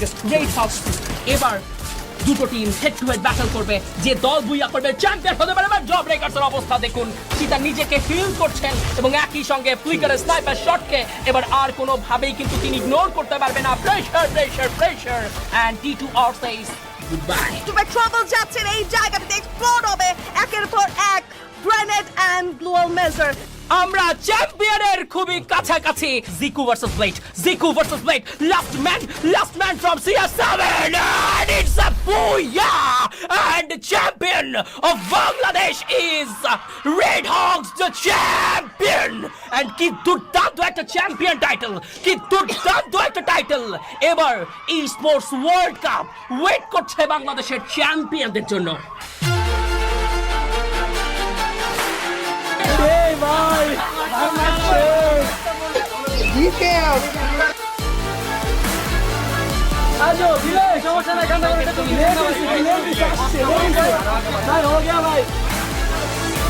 Against red hawks এবার দুটো team head to head battle করবে। যে দল বুইয়া করবে চ্যাম্পিয়ন হতে পারে, এবার জব ব্রেকার্সের অবস্থা দেখুন। সীতা নিজেকে ফিল করছেন এবং একই সঙ্গে ফ্লিকারের স্নাইপার শটকে এবার আর কোনোভাবেই কিন্তু তিনি ইগনোর করতে পারবে না। Pressure pressure pressure and T two R says goodbye to be trouble যাচ্ছেন, এই জায়গাটাতে এক্সপ্লোর হবে। একের পর এক গ্রেনেড এন্ড গ্লোয়াল মেজার আমরা চ্যাম্পিয়নের খুবই কাছাকাছি। Jiku versus Blade, Jiku versus Blade last man last man from সিএস7 and it's a booyah! And the champion of Bangladesh is Red Hawks, the champion! And কি দুর্দান্ত একটা চ্যাম্পিয়ন টাইটেল কি দুর্দান্ত একটা টাইটেল এবার E sports world cup wait করছে বাংলাদেশের চ্যাম্পিয়নদের জন্য। আজো দিলে সমস্যা নাই কান্না করে তুমি ले দিছি ले দিছি আসছে ले দিছি ভাই हो गया भाई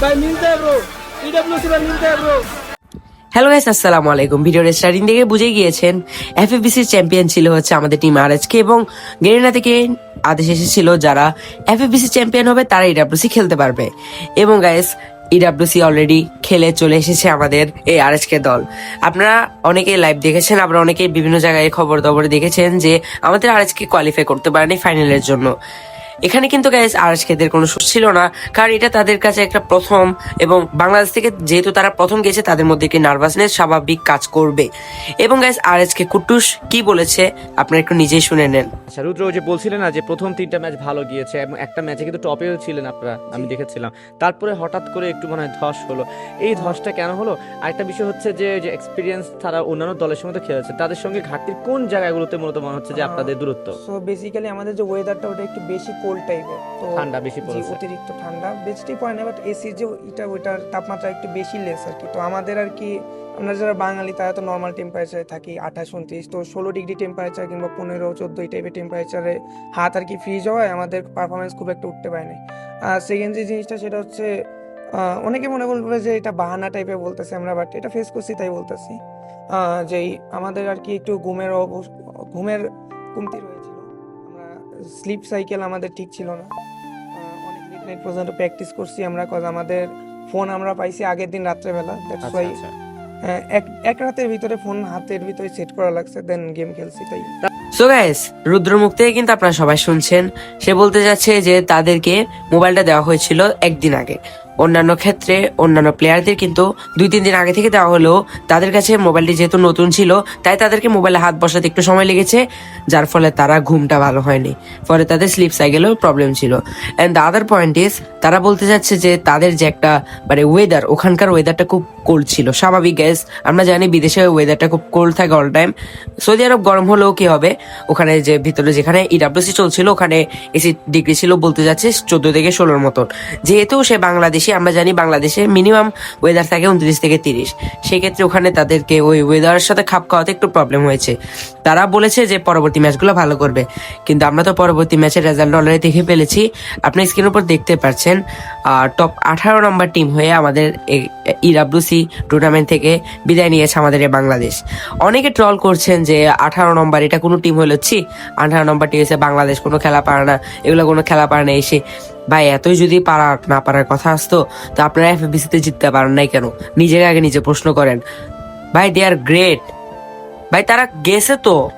भाई मिलते हैं ब्रो ईडब्ल्यूसी में मिलते हैं ब्रो হ্যালো গাইস আসসালামু আলাইকুম ভিডিওর স্টার্টিং থেকে বুঝে গিয়েছেন এফএফবিসির চ্যাম্পিয়ন ছিল হচ্ছে আমাদের টিম আরএচকে এবং গেরিনা থেকে আদেশ এসেছিল যারা এফএফবিসি চ্যাম্পিয়ন হবে তারা ইডাব্লিউসি খেলতে পারবে এবং গাইস ইডাব্লিউসি অলরেডি খেলে চলে এসেছে আমাদের এই আর কে দল। আপনারা অনেকেই লাইভ দেখেছেন আপনারা অনেকেই বিভিন্ন জায়গায় খবর দবর দেখেছেন যে আমাদের আর কে কোয়ালিফাই করতে পারেনি ফাইনালের জন্য। এখানে কিন্তু গাইস আরএসকেদের কোনো সোর্স ছিল না কারণ এটা তাদের কাছে একটা প্রথম এবং বাংলাদেশ থেকে যেহেতু তারা প্রথম গেছে তাদের মধ্যে একটি নার্ভাসনেস স্বাভাবিক কাজ করবে। এবং গাইস আরএসকে কুটুস কি বলেছে আপনারা একটু নিজেই শুনে নেন। আচ্ছা রুদ্র যে বলছিলেন না যে প্রথম তিনটা ম্যাচ ভালো গিয়েছে এবং একটা ম্যাচে কিন্তু টপেও ছিলেন আপনারা আমি দেখেছিলাম। তারপরে হঠাৎ করে একটু মনে হয় ধস হলো। এই ধসটা কেন হলো? আরেকটা বিষয় হচ্ছে যে যে এক্সপিরিয়েন্স তারা অন্যান্য দলের সঙ্গে তো খেলেছে তাদের সঙ্গে ঘাটতির কোন জায়গাগুলোতে মূলত মনে হচ্ছে যে আপনাদের দূরত্ব? সো বেসিক্যালি আমাদের যে ওয়েদারটা ওটা একটু বেশি কোল্ড টাইপের তো ঠান্ডা বেশি পড়েছে। অতিরিক্ত ঠান্ডা। বেশি পড়ে না বাট এসির যে এটা ওইটার তাপমাত্রা একটু বেশি লেস আর কি তো আমাদের আর কি আমরা যারা বাঙালি তারা তো নর্মাল টেম্পারেচারে থাকি আঠাশ উনত্রিশ। তো ষোলো ডিগ্রি টেম্পারেচার কিংবা পনেরো চোদ্দ এই টাইপের টেম্পারেচারে হাত আর কি ফ্রিজ হওয়ায় আমাদের পারফরমেন্স খুব একটা উঠতে পারেনি আর সেকেন্ড যে জিনিসটা সেটা হচ্ছে অনেকে মনে বলবে যে এটা বাহানা টাইপের বলতেছি আমরা বাট এটা ফেস করছি তাই বলতেছি। আহ, যে আমাদের আর কি একটু ঘুমের ঘুমের কমতি আমরা স্লিপ সাইকেল আমাদের ঠিক ছিল না। অনেক লেট নাইট পর্যন্ত প্র্যাকটিস করছি আমরা কজ আমাদের ফোন আমরা পাইছি আগের দিন রাত্রেবেলা। দ্যাটস আচ্ছা ওয়াই আচ্ছা। এক এক রাতের ভিতরে ফোন হাতের ভিতরে সেট করা লাগছে দেন গেম খেলছি তাই। সো গাইস রুদ্রমুখ থেকে কিন্তু আপনারা সবাই শুনছেন। সে বলতে যাচ্ছে যে তাদেরকে মোবাইলটা দেওয়া হয়েছিল একদিন আগে। অন্যান্য ক্ষেত্রে অন্যান্য প্লেয়ারদের কিন্তু দুই, তিন দিন আগে থেকে দেওয়া হলেও তাদের কাছে মোবাইলটি যেহেতু নতুন ছিল, তাই তাদেরকে মোবাইলে হাত বসাতে একটু সময় লেগেছে, যার ফলে তারা ঘুমটা ভালো হয়নি। ফলে তাদের স্লিপ সাইকেলেও প্রবলেম ছিল। And the other point is তারা বলতে চাচ্ছে যে তাদের যে একটা মানে ওয়েদার ওখানকার ওয়েদারটা খুব কোল্ড ছিল। স্বাভাবিক গ্যাস আমরা জানি বিদেশে ওয়েদারটা খুব কোল্ড থাকে অল টাইম সৌদি আরব গরম হলেও কি হবে? ওখানে যে ভিতরে যেখানে ইডাব্লিউসি চলছিল, ওখানে এসি ডিগ্রি ছিল বলতে যাচ্ছে চোদ্দ থেকে ষোলোর মতন। যেহেতু সে বাংলাদেশি আমরা জানি বাংলাদেশে মিনিমাম ওয়েদার থাকে উনত্রিশ থেকে তিরিশ। সেক্ষেত্রে ওখানে তাদেরকে ওই ওয়েদারের সাথে খাপ খাওয়াতে একটু প্রবলেম হয়েছে। তারা বলেছে যে পরবর্তী ম্যাচগুলো ভালো করবে। কিন্তু আমরা তো পরবর্তী ম্যাচের রেজাল্ট অলরেডি দেখে ফেলেছি। আপনি স্ক্রিনের উপর দেখতে পাচ্ছেন টপ আঠারো নম্বর টিম হয়ে আমাদের ইডাব্লিউসি টুর্নামেন্ট থেকে বিদায় নিয়েছে আমাদের এই বাংলাদেশ। অনেকে ট্রল করছেন যে আঠারো নম্বর এটা কোনো টিম হলো, ছি, আঠারো নম্বর টিম এসে বাংলাদেশ কোনো খেলা পারে না, এগুলো কোনো খেলা পারে না, এসে ভাই, এতই যদি পারা না পারার কথা আসতো, তো আপনারা এফবিসি তে জিততে পারেন নাই কেন? নিজেকে আগে নিজে প্রশ্ন করেন। ভাই দে আর গ্রেট ভাই, তারা গেছে তো।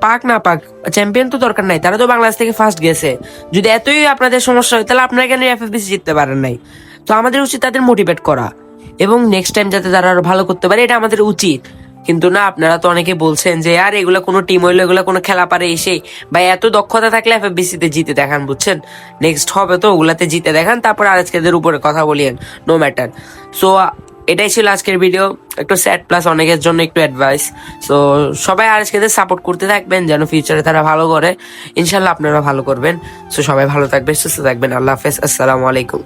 পাক না পাক চ্যাম্পিয়ন তো দরকার নাই। তারা তো বাংলাদেশ থেকে ফার্স্ট গেছে। যদি এতই আপনাদের সমস্যা হয়, তাহলে আপনারা কেন এফএফবিসি জিততে পারেন নাই? তো আমাদের উচিত তাদের মোটিভেট করা। এবং নেক্সট টাইম যাতে তারা আরও ভালো করতে পারে, এটা আমাদের উচিত। কিন্তু না, আপনারা তো অনেকে বলছেন যে, আর, এগুলো কোনো টিম হইল, এগুলো কোনো খেলা পারে এসে। বা এত দক্ষতা থাকলে এফএফবিসি তে জিতে দেখান, বুঝছেন? নেক্সট হবে তো, ওগুলাতে জিতে দেখান, তারপর আর আজকেদের উপরে কথা বলিয়েন নো ম্যাটার সো এটাই ছিল আজকের ভিডিও একটু স্যাড প্লাস অনেকের জন্য একটু অ্যাডভাইস তো সবাই আর আজকেদের সাপোর্ট করতে থাকবেন, যেন ফিউচারে তারা ভালো করে, ইনশাল্লাহ আপনারা ভালো করবেন। সো সবাই ভালো থাকবেন, সুস্থ থাকবেন, আল্লাহ হাফেজ, আসসালামু আলাইকুম।